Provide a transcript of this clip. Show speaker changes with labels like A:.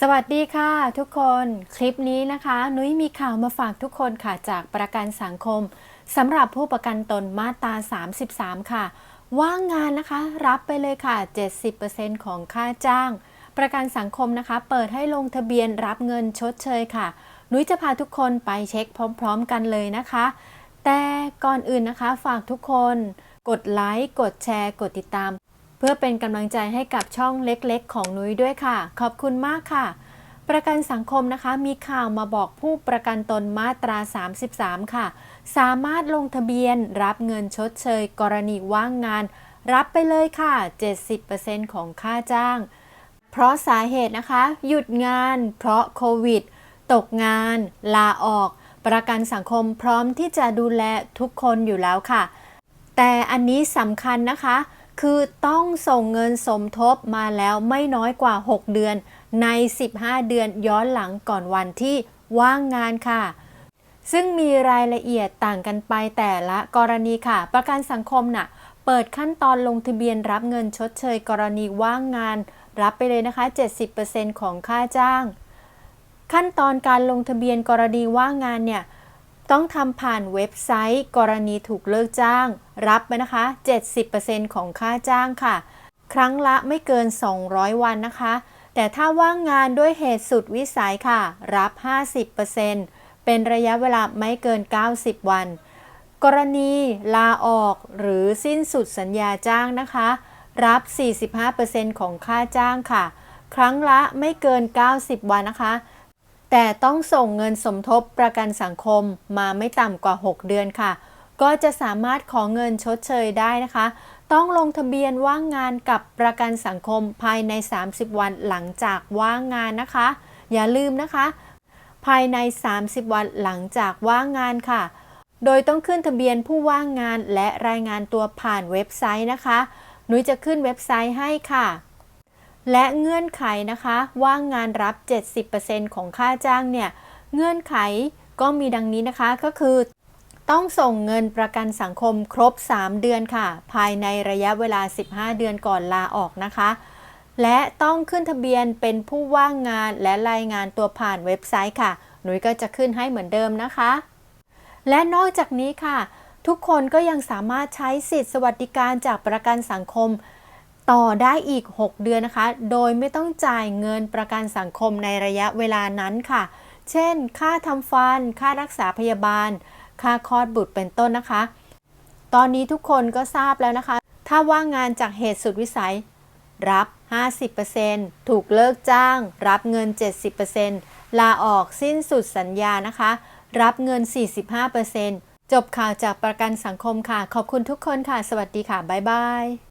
A: สวัสดีค่ะทุกคนคลิปนี้นะคะ นุ้ยมีข่าวมาฝากทุกคนค่ะจากประกันสังคมสำหรับผู้ประกันตนมาตรา 33 ค่ะ ว่างงานนะคะรับไปเลยค่ะ 70%ของค่าจ้าง ประกันสังคมนะคะ เปิดให้ลงทะเบียนรับเงินชดเชยค่ะ นุ้ยจะพาทุกคนไปเช็คพร้อม ๆ กันเลยนะคะ แต่ก่อนอื่นนะคะฝากทุกคน กดไลค์กดแชร์ กดติดตาม เพื่อเป็นกำลังใจให้กับช่องเล็กๆ ของนุ้ยด้วยค่ะ ขอบคุณมากค่ะ ประกันสังคมนะคะมีข่าวมาบอกผู้ประกันตนมาตรา 33 ค่ะ สามารถลงทะเบียนรับเงินชดเชย กรณีว่างงาน รับไปเลยค่ะ 70%ของค่าจ้าง เพราะสาเหตุนะคะ หยุดงาน เพราะโควิด ตกงาน ลาออก ประกันสังคมพร้อมที่จะดูแลทุกคนอยู่แล้วค่ะ แต่อันนี้สำคัญนะคะ คือต้องส่งเงินสมทบมาแล้วไม่น้อยกว่า 6 เดือน ใน 15 เดือนย้อนหลังก่อนวันที่ว่างงานค่ะ ซึ่งมีรายละเอียดต่างกันไปแต่ละกรณีค่ะ ประกันสังคมน่ะเปิดขั้นตอนลงทะเบียนรับเงินชดเชยกรณีว่างงาน รับไปเลยนะคะ 70%ของค่าจ้าง ขั้นตอนการลงทะเบียนกรณีว่างงานเนี่ย ต้องทำผ่านเว็บไซต์ กรณีถูกเลิกจ้าง รับไปนะคะ 70%ของค่าจ้างค่ะ ครั้งละไม่เกิน 200 วันนะคะ แต่ถ้าว่างงานด้วยเหตุสุดวิสัยค่ะ รับ 50%เป็นระยะเวลาไม่เกิน 90 วัน กรณีลาออกหรือสิ้นสุดสัญญาจ้างนะคะ รับ 45%ของค่าจ้างค่ะ ครั้งละไม่เกิน 90 วันนะคะ แต่ต้องส่งเงินสมทบประกันสังคมมาไม่ต่ำกว่า 6 เดือนค่ะ ก็จะสามารถขอเงินชดเชยได้นะคะ ต้องลงทะเบียนว่างงานกับประกันสังคมภายใน 30 วันหลังจากว่างงานนะคะ อย่าลืมนะคะ ภายใน 30 วันหลังจากว่างงานค่ะ โดยต้องขึ้นทะเบียนผู้ว่างงานและรายงานตัวผ่านเว็บไซต์นะคะ นุ้ยจะขึ้นเว็บไซต์ให้ค่ะ และเงื่อนไขนะคะว่างงานรับ 70%ของค่าจ้างเนี่ยเงื่อนไขก็มีดังนี้นะคะก็คือต้องส่งเงินประกันสังคมครบ 3 เดือนค่ะ ภายในระยะเวลา 15 เดือนก่อนลาออกนะคะ และต้องขึ้นทะเบียนเป็นผู้ว่างงานและรายงานตัวผ่านเว็บไซต์ค่ะ หนุยก็จะขึ้นให้เหมือนเดิมนะคะ และนอกจากนี้ค่ะ ทุกคนก็ยังสามารถใช้สิทธิสวัสดิการจากประกันสังคม ต่อได้อีก 6 เดือนนะคะ โดยไม่ต้องจ่ายเงินประกันสังคมในระยะเวลานั้นค่ะ เช่น ค่าทำฟัน ค่ารักษาพยาบาล ค่าคลอดบุตรเป็นต้นนะคะ ตอนนี้ทุกคนก็ทราบแล้วนะคะ ถ้าว่างงานจากเหตุสุดวิสัย รับ 50%ถูกเลิกจ้าง รับเงิน 70%ลาออกสิ้นสุดสัญญานะคะ รับเงิน 45%จบข่าวจากประกันสังคมค่ะ ขอบคุณทุกคนค่ะ สวัสดีค่ะ บ๊ายบาย